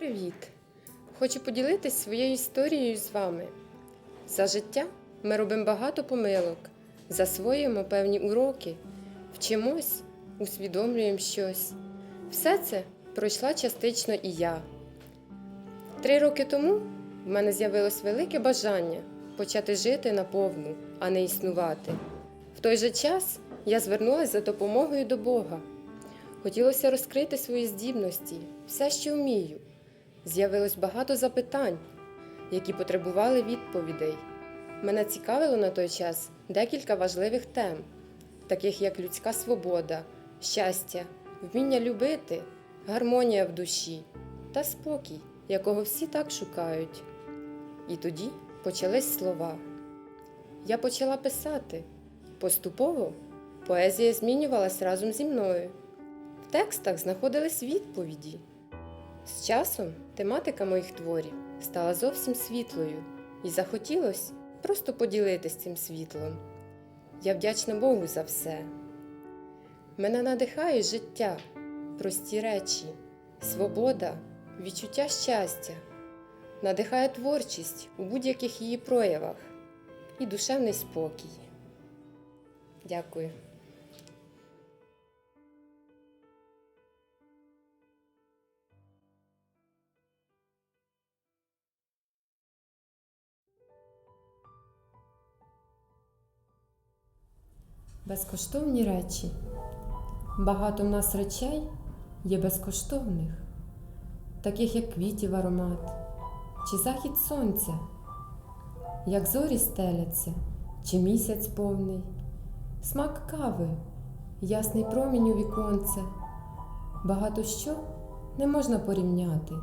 Привіт! Хочу поділитись своєю історією з вами. За життя ми робимо багато помилок, засвоюємо певні уроки, вчимось, усвідомлюємо щось. Все це пройшла частично і я. Три роки тому в мене з'явилось велике бажання почати жити наповну, а не існувати. В той же час я звернулася за допомогою до Бога. Хотілося розкрити свої здібності, все, що вмію. З'явилось багато запитань, які потребували відповідей. Мене цікавило на той час декілька важливих тем, таких як людська свобода, щастя, вміння любити, гармонія в душі та спокій, якого всі так шукають. І тоді почались слова. Я почала писати. Поступово поезія змінювалась разом зі мною. В текстах знаходились відповіді. З часом тематика моїх творів стала зовсім світлою, і захотілось просто поділитись цим світлом. Я вдячна Богу за все. Мене надихає життя, прості речі, свобода, відчуття щастя, надихає творчість у будь-яких її проявах і душевний спокій. Дякую. Безкоштовні речі. Багато в нас речей є безкоштовних, таких як квітів аромат чи захід сонця, як зорі стеляться, чи місяць повний, смак кави, ясний промінь у віконце. Багато що не можна порівняти,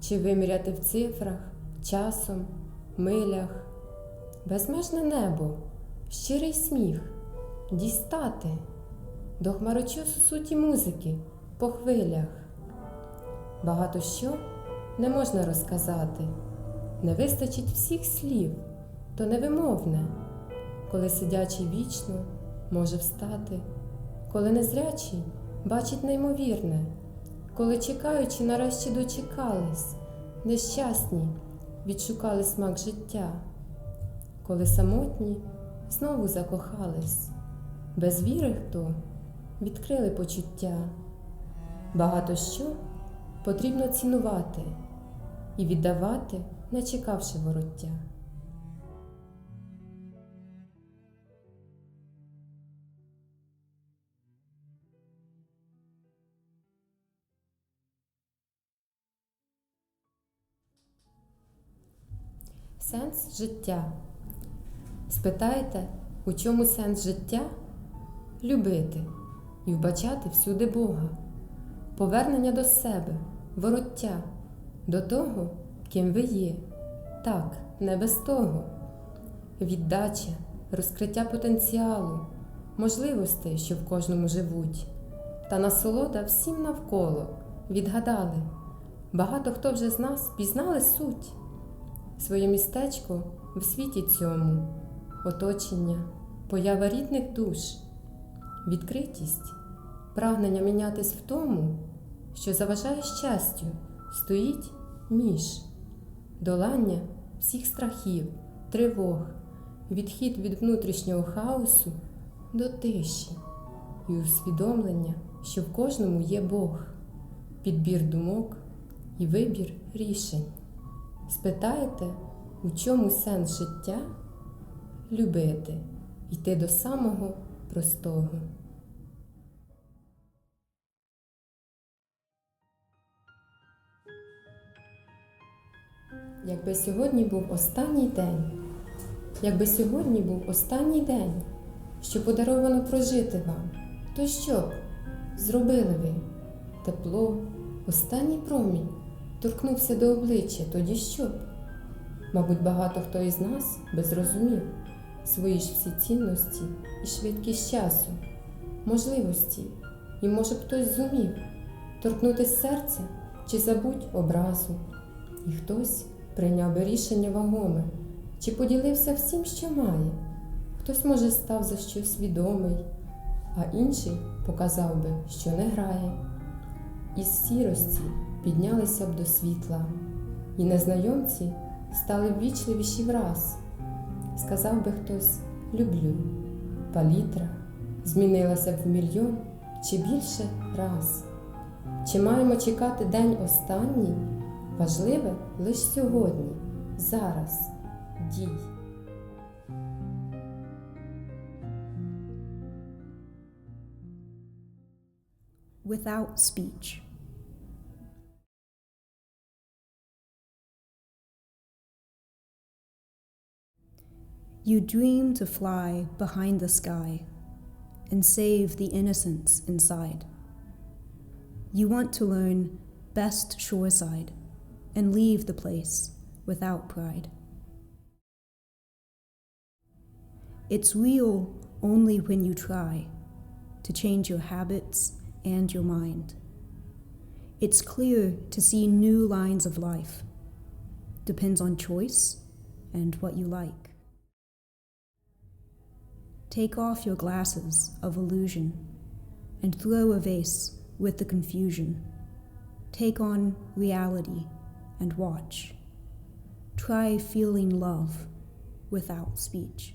чи виміряти в цифрах, часом, милях, безмежне небо, щирий сміх дістати до хмарочосу суті музики по хвилях. Багато що не можна розказати, не вистачить всіх слів, то невимовне, коли сидячий вічно може встати, коли незрячий бачить неймовірне, коли чекаючи, нарешті дочекались, нещасні відшукали смак життя, коли самотні знову закохались без віри хто відкрили почуття. Багато що потрібно цінувати і віддавати, не чекавши вороття. Сенс життя. Спитаєте, у чому сенс життя? Любити і вбачати всюди Бога, повернення до себе, вороття, до того, ким ви є, так, не без того, віддача, розкриття потенціалу, можливостей, що в кожному живуть, та насолода всім навколо відгадали. Багато хто вже з нас пізнали суть, своє містечко в світі цьому, оточення, поява рідних душ відкритість, прагнення мінятись в тому, що заважає щастю, стоїть між долання всіх страхів, тривог, відхід від внутрішнього хаосу до тиші і усвідомлення, що в кожному є Бог, підбір думок і вибір рішень. Спитаєте, у чому сенс життя? Любити, йти до самого простого. Якби сьогодні був останній день, якби сьогодні був останній день, що подаровано прожити вам, то що б зробили ви? Тепло, останній промінь торкнувся до обличчя, тоді що б? Мабуть, багато хто із нас би зрозумів свої ж всі цінності і швидкість часу, можливості, і, може, хтось зумів торкнутися серця чи забудь образу, і хтось прийняв би рішення вагоме, чи поділився всім, що має, хтось, може, став за щось відомий, а інший показав би, що не грає. Із сірості піднялися б до світла, і незнайомці стали б вічливіші враз. Сказав би хтось люблю, палітра змінилася б в мільйон чи більше раз. Чи маємо чекати день останній? Важливе лише сьогодні, зараз, дій. without speech. You dream to fly behind the sky and save the innocence inside. You want to learn best shoreside and leave the place without pride. It's real only when you try to change your habits and your mind. It's clear to see new lines of life. Depends on choice and what you like. Take off your glasses of illusion and throw a vase with the confusion. Take on reality and watch. Try feeling love without speech.